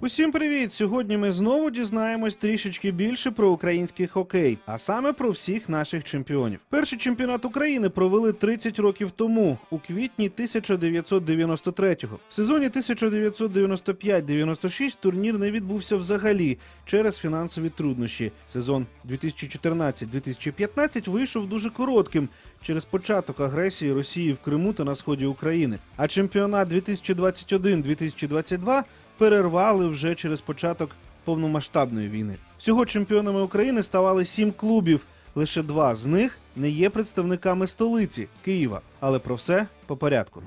Усім привіт! Сьогодні ми знову дізнаємось трішечки більше про український хокей, а саме про всіх наших чемпіонів. Перший чемпіонат України провели 30 років тому, у квітні 1993-го. В сезоні 1995-96 турнір не відбувся взагалі через фінансові труднощі. Сезон 2014-2015 вийшов дуже коротким через початок агресії Росії в Криму та на сході України. А чемпіонат 2021-2022 перервали вже через початок повномасштабної війни. Всього чемпіонами України ставали сім клубів. Лише два з них не є представниками столиці Києва. Але про все по порядку.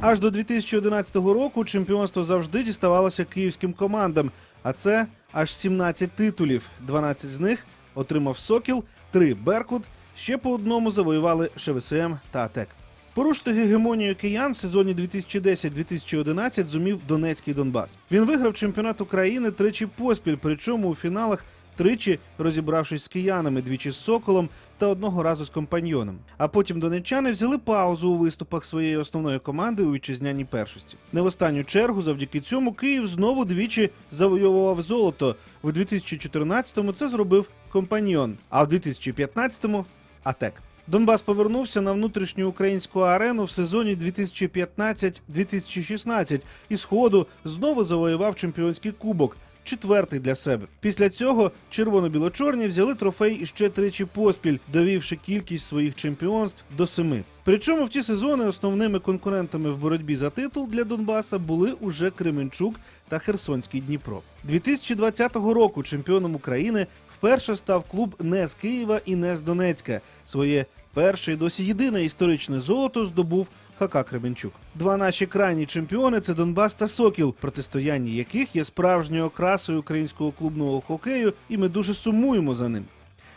Аж до 2011 року чемпіонство завжди діставалося київським командам, а це аж 17 титулів. 12 з них отримав Сокіл, 3 Беркут, ще по одному завоювали ШВСМ та АТЕК. Порушити гегемонію киян в сезоні 2010-2011 зумів Донецький Донбас. Він виграв чемпіонат України тричі поспіль, причому у фіналах тричі розібравшись з киянами, двічі з соколом та одного разу з компаньйоном. А потім донеччани взяли паузу у виступах своєї основної команди у вітчизняній першості. Не в останню чергу, завдяки цьому, Київ знову двічі завойовував золото. В 2014-му це зробив компаньйон, а в 2015-му АТЕК. Донбас повернувся на внутрішню українську арену в сезоні 2015-2016 і сходу знову завоював чемпіонський кубок. Четвертий для себе. Після цього червоно-біло-чорні взяли трофей іще тричі поспіль, довівши кількість своїх чемпіонств до семи. Причому в ті сезони основними конкурентами в боротьбі за титул для Донбаса були уже Кременчук та Херсонський Дніпро. 2020 року чемпіоном України вперше став клуб не з Києва і не з Донецька. Своє перше і досі єдине історичне золото здобув ХК Кременчук. Два наші крайні чемпіони це Донбас та Сокіл, протистояння яких є справжньою окрасою українського клубного хокею, і ми дуже сумуємо за ним.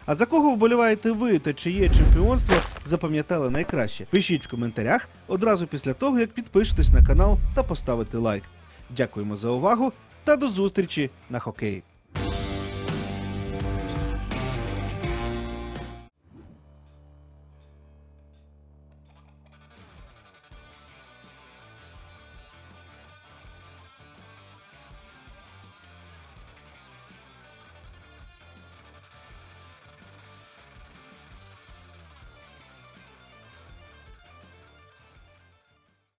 А за кого вболіваєте ви та чиє чемпіонство запам'ятали найкраще? Пишіть в коментарях одразу після того, як підпишетесь на канал та поставите лайк. Дякуємо за увагу та до зустрічі на хокеї.